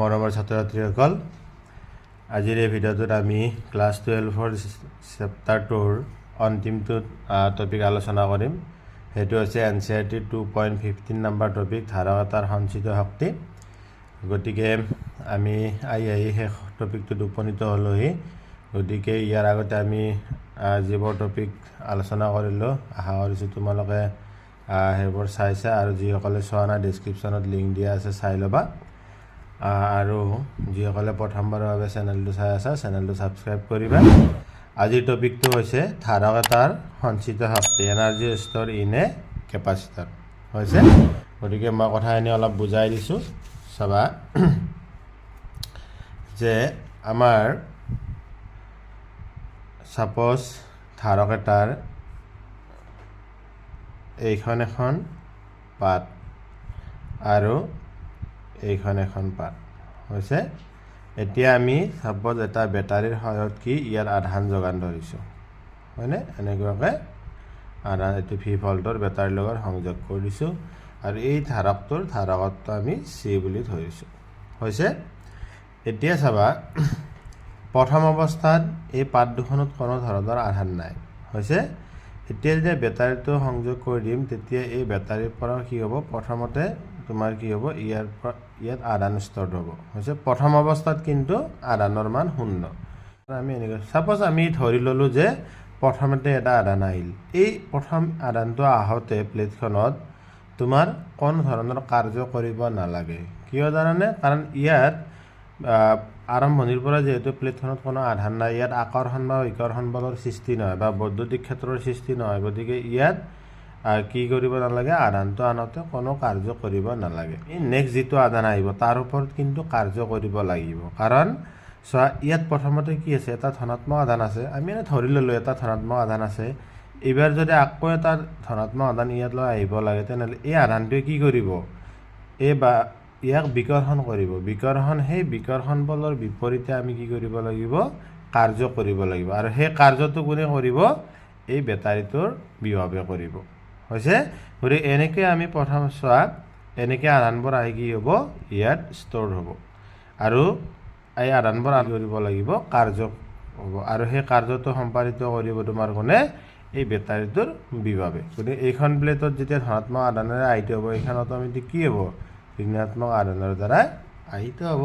মৰমৰ ছাত্ৰ ছাত্ৰীসকল আজিৰ এই ভিডিঅ'টোত আমি ক্লাছ টুৱেলভৰ চেপ্টাৰটোৰ অন্তিমটোত টপিক আলোচনা কৰিম। সেইটো হৈছে এন চি আৰ টিৰ two point fifteen number topic ধাৰক এটাৰ সঞ্চিত শক্তি। গতিকে, আমি আহি আহি শেষ টপিকটোত উপনীত হ'লোহি। গতিকে, ইয়াৰ আগতে আমি যিবোৰ টপিক আলোচনা কৰিলোঁ, আশা কৰিছোঁ তোমালোকে সেইবোৰ চাইছা আৰু যিসকলে চোৱা নাই ডিছক্ৰিপশ্যনত লিংক দিয়া আছে, চাই ল'বা। আৰু যিসকলে প্ৰথমবাৰৰ বাবে চেনেলটো চাই আছা চেনেলটো ছাবস্ক্ৰাইব কৰিবা। আজিৰ টপিকটো হৈছে ধাৰক এটাৰ সঞ্চিত শক্তি energy store in a capacitor হৈছে? গতিকে মই কথাখিনি অলপ বুজাই দিছোঁ, চাবা। যে আমাৰ ছাপ'জ ধাৰক এটাৰ এইখন এখন পাত আৰু এইখন এখন পাত। হৈছে? এতিয়া আমি ছাপ'জ এটা বেটাৰীৰ সহায়ত কি ইয়াৰ আধান যোগান ধৰিছোঁ। হয়নে? এনেকুৱাকৈ আধান এইটো ভি ভল্টৰ বেটাৰীৰ লগত সংযোগ কৰি দিছোঁ আৰু এই ধাৰকটোৰ ধাৰকত্ব আমি চি বুলি ধৰিছোঁ। হৈছে? এতিয়া চাবা, প্ৰথম অৱস্থাত এই পাত দুখনত কোনো ধৰণৰ আধান নাই। হৈছে? এতিয়া যেতিয়া বেটাৰীটো সংযোগ কৰি দিম, তেতিয়া এই বেটাৰীৰ পৰা কি হ'ব? প্ৰথমতে তোমাৰ কি হ'ব? ইয়াৰ ইয়াত আদান ষ্ট'ৰ হ'ব। হৈছে প্ৰথম অৱস্থাত কিন্তু আদানৰ মান শূন্য। আমি এনেকৈ ছাপ'জ আমি ধৰি ল'লোঁ যে প্ৰথমতে এটা আদান আহিল। এই প্ৰথম আদানটো আহোঁতে প্লেটখনত তোমাৰ কোনো ধৰণৰ কাৰ্য কৰিব নালাগে? কিয় জানানে? কাৰণ ইয়াত আৰম্ভণিৰ পৰা যিহেতু প্লেটখনত কোনো আধান নাই ইয়াত আকৰ্ষণ বা বিকৰ্ষণ বলৰ সৃষ্টি নহয় বা বৈদ্যুতিক ক্ষেত্ৰৰ সৃষ্টি নহয়। গতিকে ইয়াত কি কৰিব নালাগে আধানটো আনোতে কোনো কাৰ্য কৰিব নালাগে। এই নেক্সট যিটো আধান আহিব তাৰ ওপৰত কিন্তু কাৰ্য কৰিব লাগিব। কাৰণ চোৱা ইয়াত প্ৰথমতে কি আছে এটা ধনাত্মক আধান আছে। আমি এনে ধৰি ল'লোঁ এটা ধনাত্মক আধান আছে। এইবাৰ যদি আকৌ এটা ধনাত্মক আধান ইয়ালৈ আহিব লাগে তেনেহ'লে এই আধানটোৱে কি কৰিব? এই বা ইয়াক বিকৰ্ষণ কৰিব। বিকৰ্ষণ সেই বিকৰ্ষণ বলৰ বিপৰীতে আমি কি কৰিব লাগিব? কাৰ্য কৰিব লাগিব। আৰু সেই কাৰ্যটো কোনে কৰিব? এই বেটাৰীটোৰ বিভৱে কৰিব। হৈছে। গতিকে এনেকৈ আমি প্ৰথম চোৱা এনেকৈ আধানবোৰ আহি কি হ'ব? ইয়াত ষ্ট'ৰ হ'ব। আৰু এই আদানবোৰ আদি কৰিব লাগিব কাৰ্য হ'ব। আৰু সেই কাৰ্যটো সম্পাদিত কৰিব তোমাৰ কোনে? এই বেটাৰীটোৰ বিভাৱে গতিকে এইখন প্লেটত যেতিয়া ধনাত্মক আদানেৰে আহিত হ'ব এইখনতো আমি কি হ'ব? ঋণাত্মক আদানৰ দ্বাৰা আহিত হ'ব।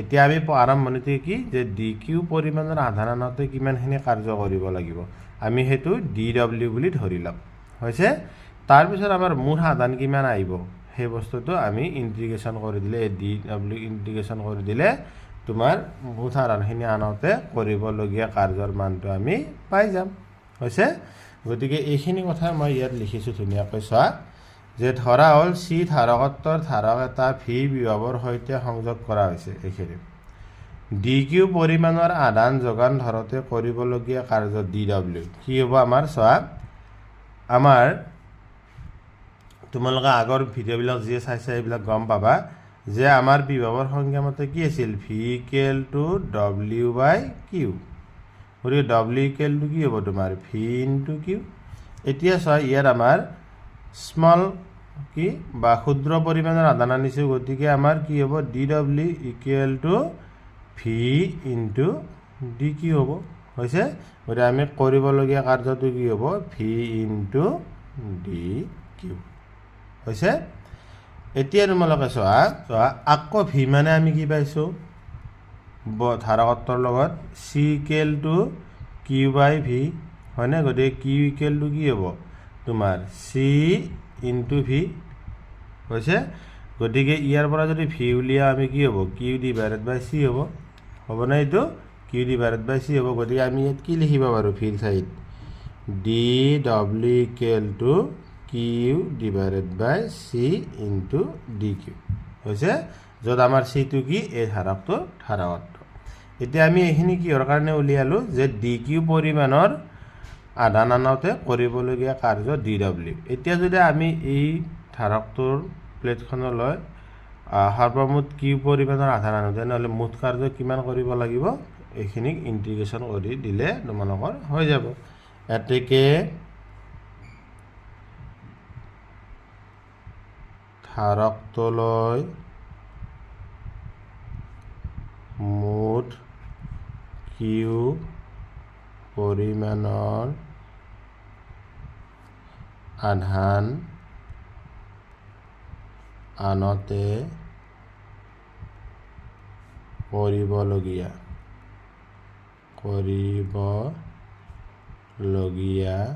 এতিয়া আমি আৰম্ভণিতে কি? যে ডি কিউ পৰিমাণৰ আধান আনোতে কিমানখিনি কাৰ্য কৰিব লাগিব। আমি সেইটো ডি ডব্লিউ বুলি ধৰি ল'ম। হৈছে? তাৰপিছত আমাৰ মুঠ আধান কিমান আহিব? সেই বস্তুটো আমি ইণ্টিগ্ৰেশ্যন কৰি দিলে ডি ডাব্লিউ ইণ্টিগ্ৰেশ্যন কৰি দিলে তোমাৰ মুঠ আধানখিনি আনোতে কৰিবলগীয়া কাৰ্যৰ মানটো আমি পাই যাম। হৈছে? গতিকে এইখিনি কথা মই ইয়াত লিখিছোঁ ধুনীয়াকৈ, চোৱা। যে ধৰা হ'ল চি ধাৰকত্বৰ ধাৰক এটা ভি বিভৱৰ সৈতে সংযোগ কৰা হৈছে এইখিনি ডি কিউ পৰিমাণৰ আদান যোগান ধৰোঁতে কৰিবলগীয়া কাৰ্য ডি ডব্লিউ কি হ'ব আমাৰ, চোৱা? আমাৰ তোমালোকে আগৰ ভিডিঅ'বিলাক যিয়ে চাইছা, এইবিলাক গম পাবা যে আমাৰ বিভৱৰ সংজ্ঞা মতে কি আছিল? V equal to W by Q গতিকে ডব্লিউ ইকুৱেল টু কি হ'ব তোমাৰ? ভি ইনটু কিউ এতিয়া চোৱা, ইয়াত আমাৰ স্মল কি? বা ক্ষুদ্ৰ পৰিমাণৰ আদান আনিছোঁ, গতিকে আমাৰ কি হ'ব? D W equal to V into D Q হ'ব। হৈছে? গতিকে আমি কৰিবলগীয়া কাৰ্যটো কি হ'ব? ভি ইনটু ডি কিউ হৈছে? এতিয়া তোমালোকে চোৱা চোৱা, আকৌ ভি মানে আমি কি পাইছোঁ? ধাৰকত্বৰ লগত C equal to Q by V হয়নে? গতিকে কিউ ইকুৱেল টু কি হ'ব? তোমাৰ চি ইনটু ভি হৈছে? গতিকে ইয়াৰ পৰা যদি ভি উলিয়াওঁ আমি কি হ'ব? কিউ ডিভাইডেড বাই চি হ'ব। হ'বনে এইটো? কিউ ডিভাইডেড বাই চি হ'ব গতিকে আমি ইয়াত কি লিখিব পাৰোঁ? ভিৰ ঠাইত D W equal to Q divided by C into D Q হৈছে? য'ত আমাৰ চিটো কি? এই ধাৰকটোৰ ধাৰকত্ব এতিয়া আমি এইখিনি কিহৰ কাৰণে উলিয়ালোঁ? যে ডি কিউ পৰিমাণৰ আধান আনোতে কৰিবলগীয়া কাৰ্য ডি ডব্লিউ এতিয়া যদি আমি এই ধাৰকটোৰ প্লেটখনলৈ সৰ্বমুঠ কিউ পৰিমাণৰ আধান আনো তেনেহ'লে মুঠ কাৰ্য কিমান কৰিব লাগিব? এইখিনিক ইণ্টিগ্ৰেশ্যন কৰি দিলে তোমালোকৰ হৈ যাব। এতেকে ধাৰকটোলৈ মুঠ কিউ পৰিমাণৰ আধান আনতে কৰিবলগীয়া কৰিবলগীয়া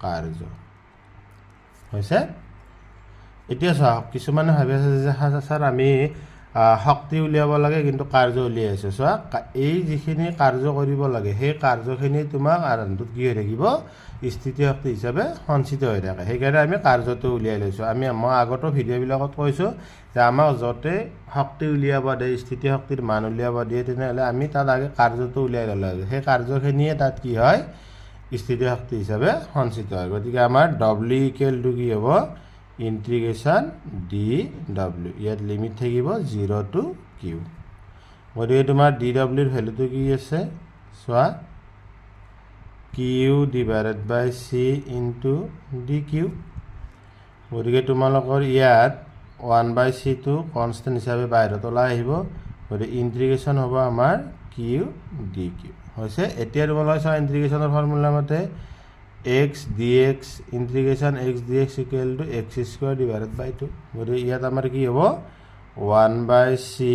কাৰ্য। হৈছে? এতিয়া চাওক কিছুমানে ভাবি আছে যে সা- ছাৰ আমি শক্তি উলিয়াব লাগে কিন্তু কাৰ্য উলিয়াই আছোঁ চোৱা এই যিখিনি কাৰ্য কৰিব লাগে সেই কাৰ্যখিনি তোমাক আধানটোত কি হৈ থাকিব স্থিতি শক্তি হিচাপে সঞ্চিত হৈ থাকে। সেইকাৰণে আমি কাৰ্যটো উলিয়াই লৈছোঁ। আমি মই আগতো ভিডিঅ'বিলাকত কৈছোঁ যে আমাক য'তে শক্তি উলিয়াব দিয়ে স্থিতি শক্তিৰ মান উলিয়াব দিয়ে তেনেহ'লে আমি তাত আগে কাৰ্যটো উলিয়াই ল'লে হয়। সেই কাৰ্যখিনিয়ে তাত কি হয়? স্থিতি শক্তি হিচাপে সঞ্চিত হয়। গতিকে আমাৰ ডব্লিউ ইকুৱেলটো কি হ'ব? ইণ্টিগ্ৰেশ্যন ডি ডব্লিউ ইয়াত লিমিট থাকিব জিৰ' টু কিউ গতিকে তোমাৰ ডি ডব্লিউৰ ভেলুটো কি আছে? চোৱা Q divided by C into D Q গতিকে তোমালোকৰ ইয়াত ওৱান বাই চিটো কনষ্টেণ্ট হিচাপে বাহিৰত ওলাই আহিব। গতিকে ইণ্টিগ্ৰেশ্যন হ'ব আমাৰ কিউ ডি কিউ হৈছে, এতিয়া তোমালোকে চোৱা ইণ্টিগ্ৰেশ্যনৰ ফৰ্মুলা মতে X D X integration X D X equal to X square divided by two গতিকে ইয়াত আমাৰ কি হ'ব one by C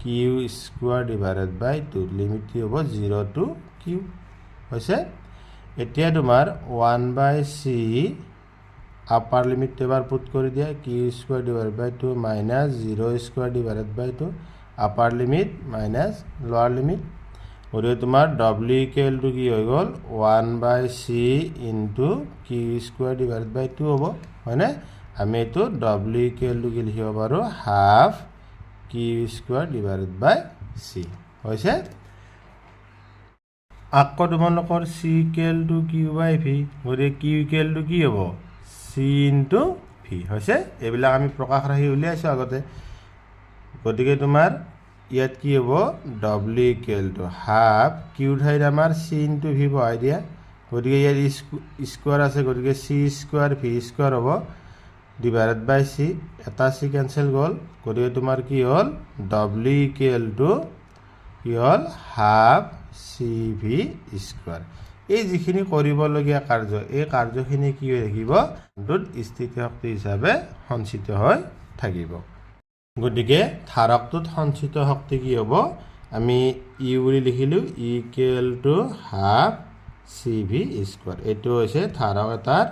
Q square divided by two limit কি হ'ব জিৰ' টু কিউ হৈছে এতিয়া তোমাৰ ওৱান বাই চি আপাৰ লিমিটটো এবাৰ পুট কৰি দিয়া Q square divide by two minus zero' square divided by two upper limit minus lower limit গতিকে তোমাৰ ডব্লিউ ইকুৱেলটো কি হৈ গ'ল? One by C into Q square divided by two হ'ব। হয়নে আমি এইটো ডব্লিউ ইকুৱেলটো কি লিখিব পাৰোঁ half Q square divided by C হৈছে আকৌ তোমালোকৰ চি ইকুৱেলটো কিউ বাই ভি গতিকে কিউ ইকুৱেলটো কি হ'ব? চি ইনটু ভি হৈছে এইবিলাক আমি প্ৰকাশ ৰাশি উলিয়াইছোঁ আগতে। গতিকে তোমাৰ ইয়াত কি হ'ব? ডব্লিউ ইকুৱেলটো হাফ কিউ ঠাইত আমাৰ চি ইনটু ভি বহাই দিয়া গতিকে ইয়াত স্কুৱাৰ আছে, গতিকে চি স্কুৱাৰ ভি স্কুৱাৰ হ'ব ডিভাইডেড বাই চি এটা চি কেঞ্চেল গ'ল, গতিকে তোমাৰ কি হ'ল? ডব্লিউ ইকুৱেলটো কি হ'ল? হাফ চি ভি স্কুৱাৰ এই যিখিনি কৰিবলগীয়া কাৰ্য, এই কাৰ্যখিনি কি হৈ থাকিব? স্থিতি শক্তি হিচাপে সঞ্চিত হৈ থাকিব। গতিকে ধাৰকটোত সঞ্চিত শক্তি কি হ'ব? আমি ইউ বুলি লিখিলোঁ equal to half C V square এইটো হৈছে ধাৰক এটাৰ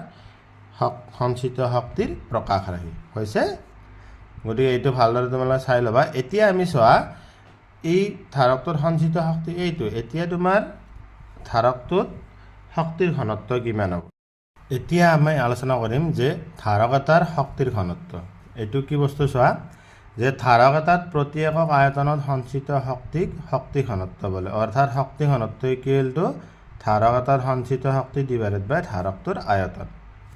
শক- সঞ্চিত শক্তিৰ প্ৰকাশ ৰাশি হৈছে? গতিকে এইটো ভালদৰে তোমালোকে চাই ল'বা। এতিয়া আমি চোৱা, এই ধাৰকটোৰ সঞ্চিত শক্তি এইটো। এতিয়া তোমাৰ ধাৰকটোত শক্তিৰ ঘনত্ব কিমান হ'ব? এতিয়া আমি আলোচনা কৰিম যে ধাৰক এটাৰ শক্তিৰ ঘনত্ব। এইটো কি বস্তু চোৱা? যে ধাৰক এটাত প্ৰতি একক আয়তনত সঞ্চিত শক্তিক শক্তি ঘনত্ব বোলে। অৰ্থাৎ শক্তি ঘনত্ব ইকুৱেল টু ধাৰক এটাৰ সঞ্চিত শক্তি ডিভাইডেড বাই ধাৰকটোৰ আয়তন।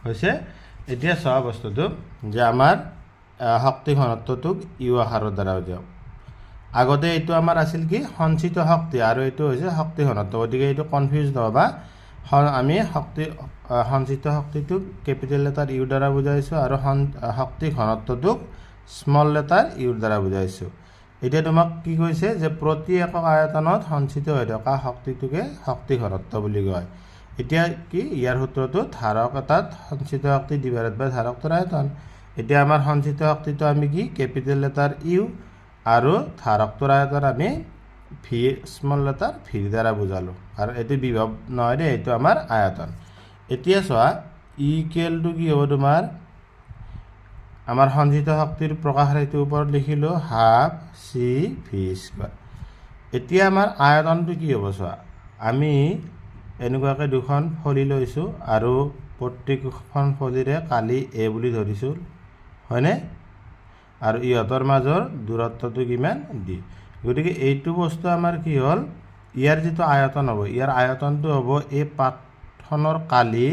হৈছে? এতিয়া চোৱা বস্তুটো যে আমাৰ শক্তি ঘনত্বটোক ইউ আকাৰৰ দ্বাৰা দিয়ক। আগতে এইটো আমাৰ আছিল কি? সঞ্চিত শক্তি। আৰু এইটো হৈছে শক্তি ঘনত্ব। গতিকে এইটো কনফিউজ নহ'বা আমি শক্তি সঞ্চিত শক্তিটোক কেপিটেল লেটাৰ ইউৰ দ্বাৰা বুজাইছোঁ আৰু শক্তি ঘনত্বটোক স্মল লেটাৰ ইউৰ দ্বাৰা বুজাইছোঁ। এতিয়া তোমাক কি কৈছে যে প্ৰতি একক আয়তনত সঞ্চিত হৈ থকা শক্তিটোকে শক্তি ঘনত্ব বুলি কয়। এতিয়া কি? ইয়াৰ সূত্ৰটো ধাৰক এটাত সঞ্চিত শক্তি ডিভাইডেড বাই ধাৰকটোৰ আয়তন। এতিয়া আমাৰ সঞ্চিত শক্তিটো আমি কি? কেপিটেল লেটাৰ ইউ আৰু ধাৰকটোৰ আয়তন আমি ভি স্মল লেটাৰ ভিৰ দ্বাৰা বুজালোঁ। আৰু এইটো বিভৱ নহয় দেই, এইটো আমাৰ আয়তন। এতিয়া চোৱা ই কেলটো কি হ'ব তোমাৰ? আমাৰ সঞ্চিত শক্তিৰ প্ৰকাশ ৰাশিটোৰ ওপৰত লিখিলোঁ, হাফ, চি, ভি স্কুৱাৰ এতিয়া আমাৰ আয়তনটো কি হ'ব চোৱা? আমি এনেকুৱাকৈ দুখন ফলি লৈছোঁ আৰু প্ৰত্যেকখন ফলিৰে কালি এ বুলি ধৰিছোঁ, হয়নে? আৰু ইহঁতৰ মাজৰ দূৰত্বটো কিমান? ডি। গতিকে এইটো বস্তু আমাৰ কি হ'ল? ইয়াৰ যিটো আয়তন হ'ব, ইয়াৰ আয়তনটো হ'ব এই পাতখনৰ কালি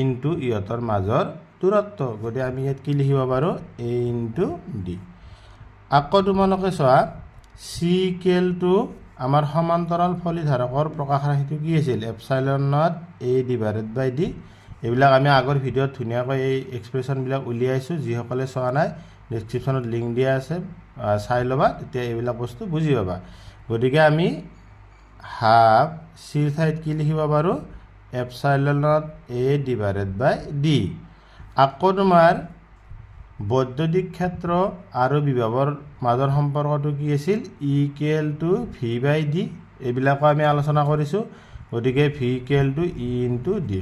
ইনটু ইহঁতৰ মাজৰ দূৰত্ব। গতিকে আমি ইয়াত কি লিখিব পাৰোঁ? A into D. আকৌ তোমালোকে চোৱা চি কেলটো আমাৰ সমান্তৰাল ফলিধাৰকৰ প্ৰকাশ ৰাশিটো কি আছিল? Epsilon naught A divided by D. এইবিলাক আমি আগৰ ভিডিঅ'ত ধুনীয়াকৈ এই এক্সপ্ৰেশ্যনবিলাক উলিয়াইছোঁ। যিসকলে চোৱা নাই ডিছক্ৰিপশ্যনত লিংক দিয়া আছে চাই ল'বা তেতিয়া এইবিলাক বস্তু বুজি পাবা। গতিকে আমি হাফ চিৰ ঠাইত কি লিখিব পাৰোঁ? এপচাইলনত এ ডিভাইডেড বাই ডি। আকৌ তোমাৰ বৈদ্যুতিক ক্ষেত্ৰ আৰু বিভৱৰ মাজৰ সম্পৰ্কটো কি আছিল? Equal to V by D এইবিলাকো আমি আলোচনা কৰিছোঁ। গতিকে V equal to E into D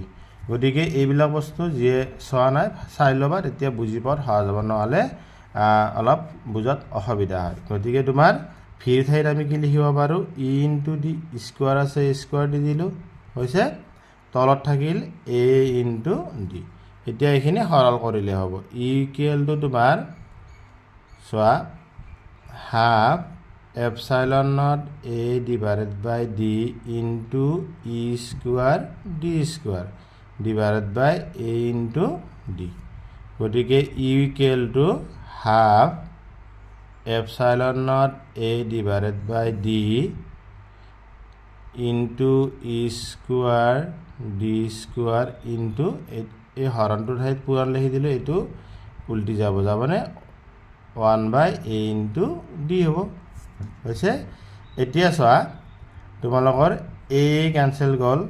গতিকে এইবিলাক বস্তু যিয়ে চোৱা নাই চাই ল'বা তেতিয়া বুজি পোৱাত সহজ হ'ব। নহ'লে অলপ বুজাত অসুবিধা হয়। গতিকে তোমাৰ ভিৰ ঠাইত আমি কি লিখিব পাৰোঁ? ই ইনটু ডি স্কুৱাৰ আছে স্কুৱাৰ দি দিলোঁ। হৈছে তলত থাকিল এ ইনটু ডি এতিয়া এইখিনি সৰল কৰিলে হ'ব। ইকুৱেলটো তোমাৰ, চোৱা half এপচাইলনত A divided by D into E square D square divided by A into D গতিকে ইকুৱেলটো half এপচাইলনত A divided by D into E square D square into এই হৰণটোৰ ঠাইত পূৰণ লিখি দিলোঁ, এইটো উল্টি যাব, যাবনে? One by A into D হ'ব। হৈছে? এতিয়া চোৱা, তোমালোকৰ এ কেঞ্চেল গ'ল,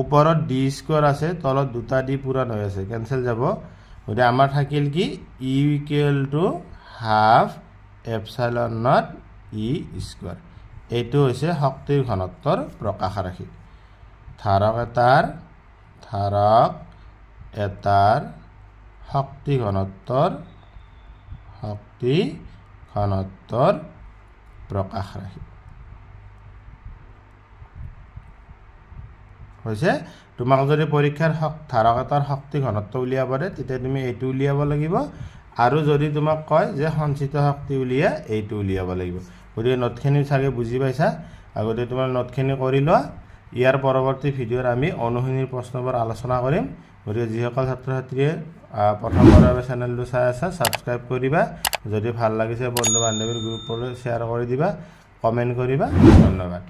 ওপৰত ডি স্কুৱাৰ আছে, তলত দুটা ডি পূৰণ হৈ আছে কেঞ্চেল যাব। গতিকে আমাৰ থাকিল কি? E equal to half epsilon naught E square এইটো হৈছে শক্তিৰ ঘনত্বৰ প্ৰকাশ ৰাশি ধাৰক এটাৰ ধাৰক এটাৰ শক্তি ঘনত্বৰ শক্তি ঘনত্বৰ প্ৰকাশ ৰাশি হৈছে, তোমাক যদি পৰীক্ষাৰ ধাৰক এটাৰ শক্তি ঘনত্ব উলিয়াব দিয়ে, তেতিয়া তুমি এইটো উলিয়াব লাগিব। আৰু যদি তোমাক কয় যে সঞ্চিত শক্তি উলিয়া এইটো উলিয়াব লাগিব। গতিকে নোটখিনি চাগে বুজি পাইছা? আৰু গতিকে তোমাৰ নোটখিনি কৰি লোৱা। ইয়াৰ পৰৱৰ্তী ভিডিঅ'ত আমি অনুশীলনীৰ প্ৰশ্নবোৰ আলোচনা কৰিম। গতিকে যিসকল ছাত্ৰ ছাত্ৰীয়ে প্ৰথমবাৰৰ বাবে চেনেলটো চাই আছা ছাবস্ক্ৰাইব কৰিবা যদি ভালো লাগিছে বন্ধু বান্ধৱীৰ গ্ৰুপলৈ শ্বেয়াৰ কৰি দিবা। কমেণ্ট কৰিবা। ধন্যবাদ।